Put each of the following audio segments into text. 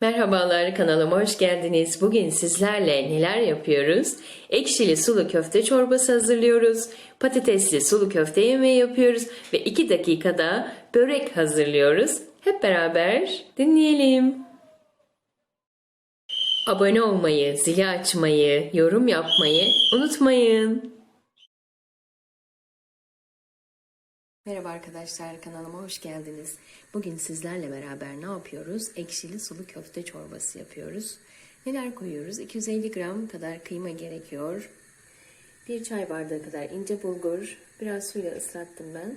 Merhabalar kanalıma hoş geldiniz. Bugün sizlerle neler yapıyoruz? Ekşili sulu köfte çorbası hazırlıyoruz. Patatesli sulu köfte yemeği yapıyoruz ve 2 dakikada börek hazırlıyoruz. Hep beraber dinleyelim. Abone olmayı, zili açmayı, yorum yapmayı unutmayın. Merhaba arkadaşlar kanalıma hoş geldiniz. Bugün sizlerle beraber ne yapıyoruz? Ekşili sulu köfte çorbası yapıyoruz. Neler koyuyoruz? 250 gram kadar kıyma gerekiyor. Bir çay bardağı kadar ince bulgur, biraz suyla ıslattım ben.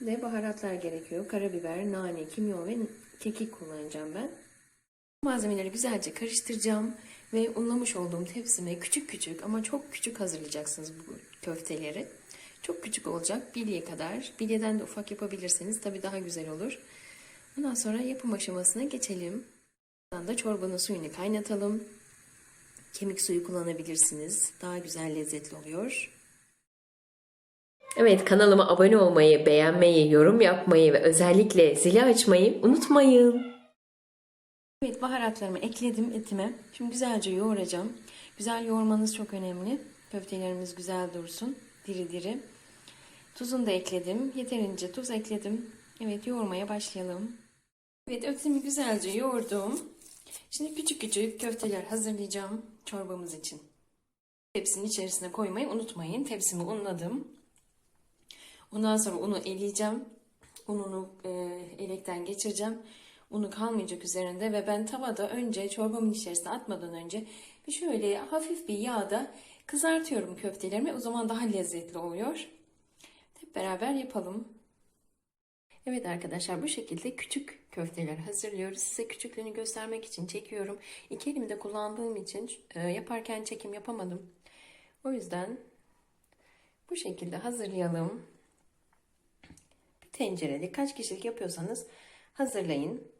Ve baharatlar gerekiyor. Karabiber, nane, kimyon ve kekik kullanacağım ben. Malzemeleri güzelce karıştıracağım ve unlamış olduğum tepsime küçük küçük ama çok küçük hazırlayacaksınız bu köfteleri. Çok küçük olacak bilye kadar. Bilyeden de ufak yapabilirseniz tabii daha güzel olur. Ondan sonra yapım aşamasına geçelim. Ondan da çorbanın suyunu kaynatalım. Kemik suyu kullanabilirsiniz. Daha güzel lezzetli oluyor. Evet kanalıma abone olmayı, beğenmeyi, yorum yapmayı ve özellikle zili açmayı unutmayın. Evet baharatlarımı ekledim etime. Şimdi güzelce yoğuracağım. Güzel yoğurmanız çok önemli. Köftelerimiz güzel dursun. Diri diri. Tuzunu da ekledim. Yeterince tuz ekledim. Evet yoğurmaya başlayalım. Evet etimi güzelce yoğurdum. Şimdi küçük küçük köfteler hazırlayacağım çorbamız için. Tepsinin içerisine koymayı unutmayın. Tepsimi unladım. Ondan sonra unu eleyeceğim. Ununu e, elekten geçireceğim. Unu kalmayacak üzerinde ve ben tavada önce çorbamın içerisine atmadan önce bir şöyle hafif bir yağda kızartıyorum köftelerimi. O zaman daha lezzetli oluyor. Beraber yapalım. Evet arkadaşlar bu şekilde küçük köfteler hazırlıyoruz. Size küçüklüğünü göstermek için çekiyorum. İki elimde kullandığım için e, yaparken çekim yapamadım. O yüzden bu şekilde hazırlayalım. Bir tencerede kaç kişilik yapıyorsanız hazırlayın.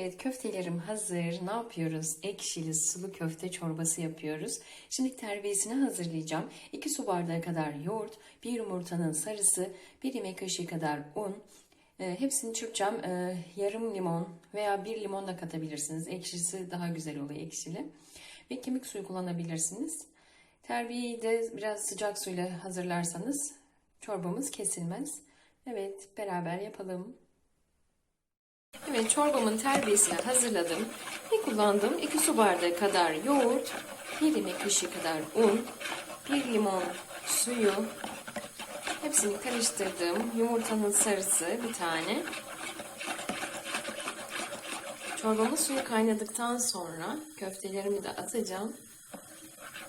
Evet köftelerim hazır. Ne yapıyoruz? Ekşili sulu köfte çorbası yapıyoruz. Şimdi terbiyesini hazırlayacağım. 2 su bardağı kadar yoğurt, bir yumurtanın sarısı, 1 yemek kaşığı kadar un. E, hepsini çırpacağım. E, yarım limon veya bir limon da katabilirsiniz. Ekşisi daha güzel oluyor ekşili. Ve kemik suyu kullanabilirsiniz. Terbiyeyi de biraz sıcak suyla hazırlarsanız çorbamız kesilmez. Evet beraber yapalım. Evet çorbamın terbiyesini hazırladım. Ne kullandım? 2 su bardağı kadar yoğurt, 1 yemek kaşığı kadar un, 1 limon suyu, hepsini karıştırdım. Yumurtanın sarısı bir tane. Çorbamın suyu kaynadıktan sonra köftelerimi de atacağım.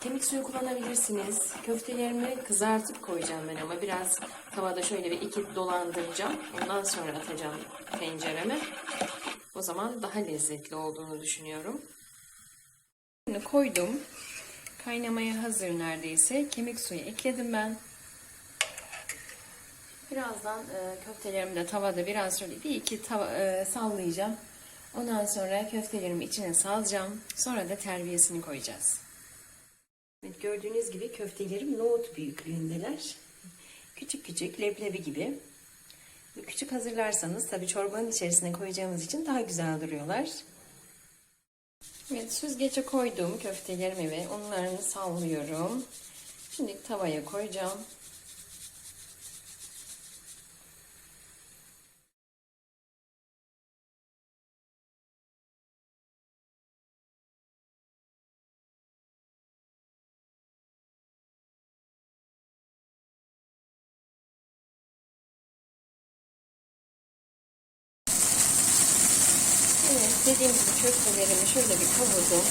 Kemik suyu kullanabilirsiniz. Köftelerimi kızartıp koyacağım ben ama biraz tavada şöyle bir iki dolandıracağım. Ondan sonra atacağım tencereme. O zaman daha lezzetli olduğunu düşünüyorum. Şimdi koydum. Kaynamaya hazır neredeyse. Kemik suyu ekledim ben. Birazdan e, köftelerimi de tavada biraz şöyle bir iki tava, e, sallayacağım. Ondan sonra köftelerimi içine salacağım. Sonra da terbiyesini koyacağız. Evet, gördüğünüz gibi köftelerim nohut büyüklüğündeler. Küçük küçük leblebi gibi. Küçük hazırlarsanız tabi çorbanın içerisine koyacağımız için daha güzel duruyorlar. Evet süzgece koydum köftelerimi ve unlarını sallıyorum. Şimdi tavaya koyacağım. Dediğim gibi köftelerimi şöyle bir kavurdum.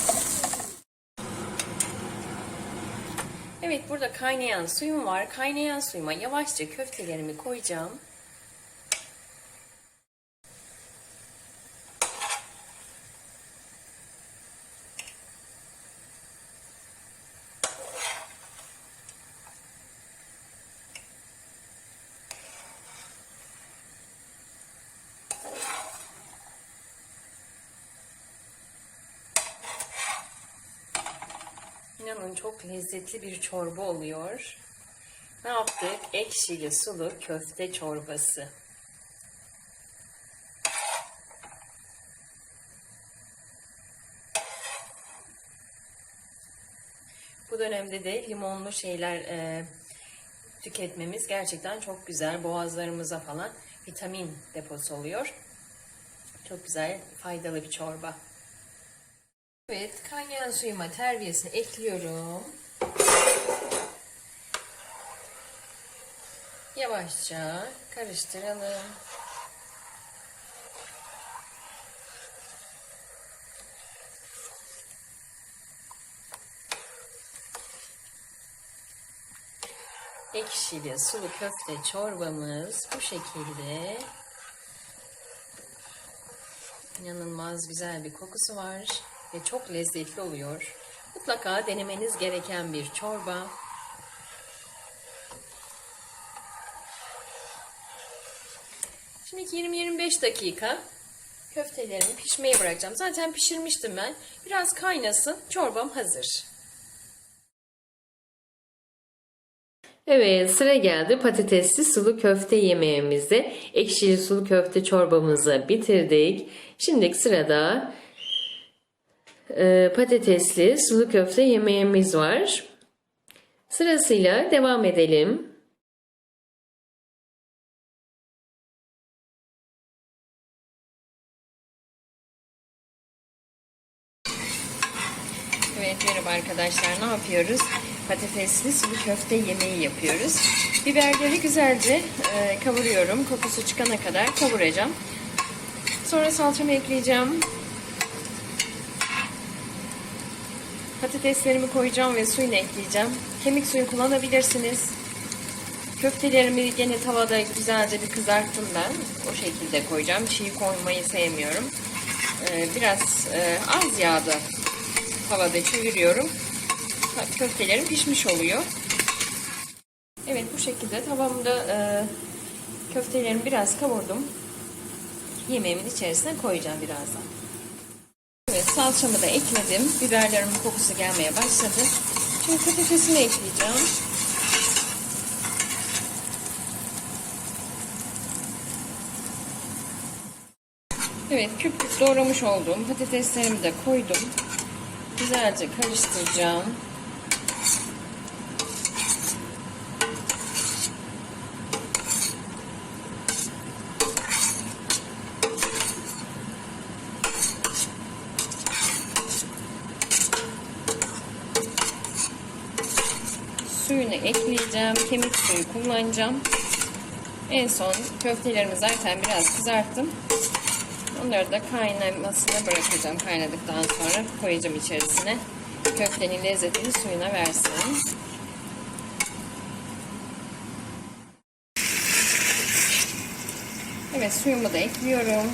Evet, burada kaynayan suyum var. Kaynayan suyuma yavaşça köftelerimi koyacağım. İnanın çok lezzetli bir çorba oluyor. Ne yaptık? Ekşili sulu köfte çorbası. Bu dönemde de limonlu şeyler e, tüketmemiz gerçekten çok güzel. Boğazlarımıza falan vitamin deposu oluyor. Çok güzel, faydalı bir çorba. Evet, kaynayan suyuma terbiyesini ekliyorum. Yavaşça karıştıralım. Ekşili sulu köfte çorbamız bu şekilde. İnanılmaz güzel bir kokusu var ve çok lezzetli oluyor. Mutlaka denemeniz gereken bir çorba. Şimdi 20-25 dakika köftelerimi pişmeye bırakacağım. Zaten pişirmiştim ben. Biraz kaynasın. Çorbam hazır. Evet sıra geldi patatesli sulu köfte yemeğimize. Ekşili sulu köfte çorbamızı bitirdik. Şimdi sırada e, patatesli sulu köfte yemeğimiz var. Sırasıyla devam edelim. Evet merhaba arkadaşlar ne yapıyoruz? Patatesli sulu köfte yemeği yapıyoruz. Biberleri güzelce e, kavuruyorum. Kokusu çıkana kadar kavuracağım. Sonra salçamı ekleyeceğim. Patateslerimi koyacağım ve suyunu ekleyeceğim. Kemik suyu kullanabilirsiniz. Köftelerimi gene tavada güzelce bir kızarttım ben. O şekilde koyacağım. Çiğ koymayı sevmiyorum. Ee, biraz e, az yağda havada çeviriyorum. Köftelerim pişmiş oluyor. Evet bu şekilde tavamda e, köftelerimi biraz kavurdum. Yemeğimin içerisine koyacağım birazdan. Evet salçamı da ekledim. Biberlerimin kokusu gelmeye başladı. Şimdi patatesini ekleyeceğim. Evet küp küp doğramış olduğum patateslerimi de koydum. Güzelce karıştıracağım. Suyunu ekleyeceğim. Kemik suyu kullanacağım. En son köftelerimi zaten biraz kızarttım. Onları da kaynamasına bırakacağım. Kaynadıktan sonra koyacağım içerisine. Köftenin lezzetini suyuna versin. Evet suyumu da ekliyorum.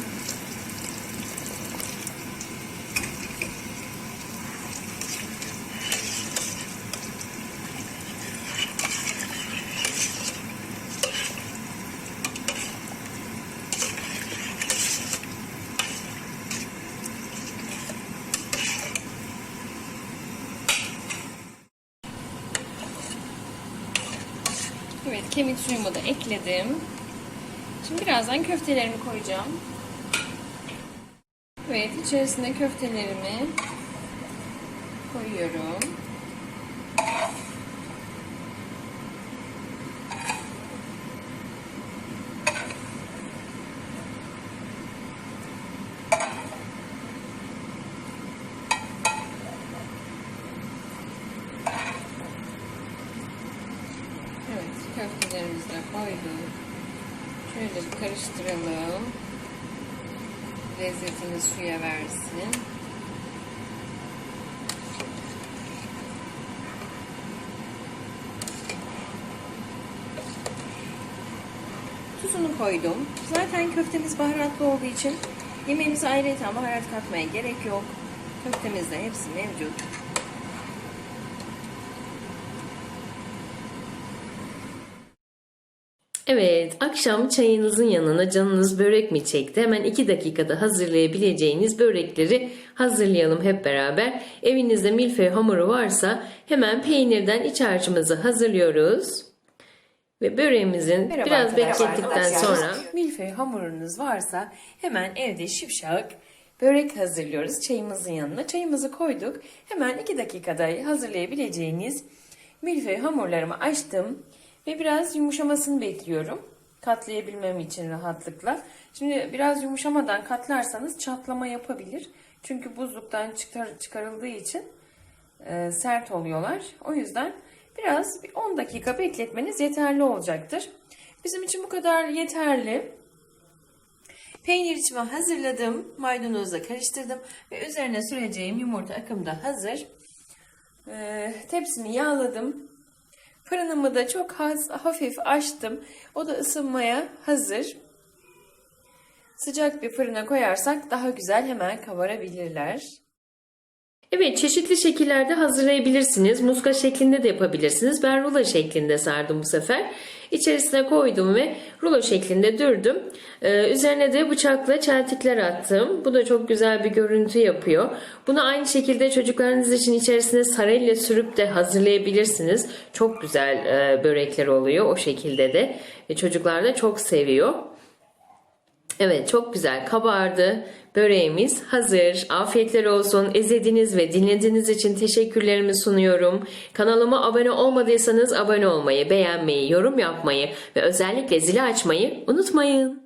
Evet kemik suyumu da ekledim. Şimdi birazdan köftelerimi koyacağım. Evet içerisine köftelerimi koyuyorum. Evet, koyduk. Şöyle bir karıştıralım. Lezzetini suya versin. Tuzunu koydum. Zaten köftemiz baharatlı olduğu için yemeğimize ayrıca baharat katmaya gerek yok. Köftemizde hepsi mevcut. Evet, akşam çayınızın yanına canınız börek mi çekti? Hemen 2 dakikada hazırlayabileceğiniz börekleri hazırlayalım hep beraber. Evinizde milföy hamuru varsa hemen peynirden iç harcımızı hazırlıyoruz. Ve böreğimizin Merhaba biraz beklettikten sonra milföy hamurunuz varsa hemen evde şipşak börek hazırlıyoruz çayımızın yanına. Çayımızı koyduk. Hemen 2 dakikada hazırlayabileceğiniz milföy hamurlarımı açtım ve biraz yumuşamasını bekliyorum. Katlayabilmem için rahatlıkla. Şimdi biraz yumuşamadan katlarsanız çatlama yapabilir. Çünkü buzluktan çıkar, çıkarıldığı için e, sert oluyorlar. O yüzden biraz bir 10 dakika bekletmeniz yeterli olacaktır. Bizim için bu kadar yeterli. Peynir içimi hazırladım. Maydanozla karıştırdım. Ve üzerine süreceğim yumurta akım da hazır. E, tepsimi yağladım. Fırınımı da çok hafif açtım. O da ısınmaya hazır. Sıcak bir fırına koyarsak daha güzel hemen kabarabilirler. Evet çeşitli şekillerde hazırlayabilirsiniz. Muska şeklinde de yapabilirsiniz. Ben rulo şeklinde sardım bu sefer. İçerisine koydum ve rulo şeklinde dürdüm. Ee, üzerine de bıçakla çeltikler attım. Bu da çok güzel bir görüntü yapıyor. Bunu aynı şekilde çocuklarınız için içerisine sarayla sürüp de hazırlayabilirsiniz. Çok güzel e, börekler oluyor o şekilde de. Ve çocuklar da çok seviyor. Evet çok güzel kabardı. Böreğimiz hazır. Afiyetler olsun. İzlediğiniz ve dinlediğiniz için teşekkürlerimi sunuyorum. Kanalıma abone olmadıysanız abone olmayı, beğenmeyi, yorum yapmayı ve özellikle zili açmayı unutmayın.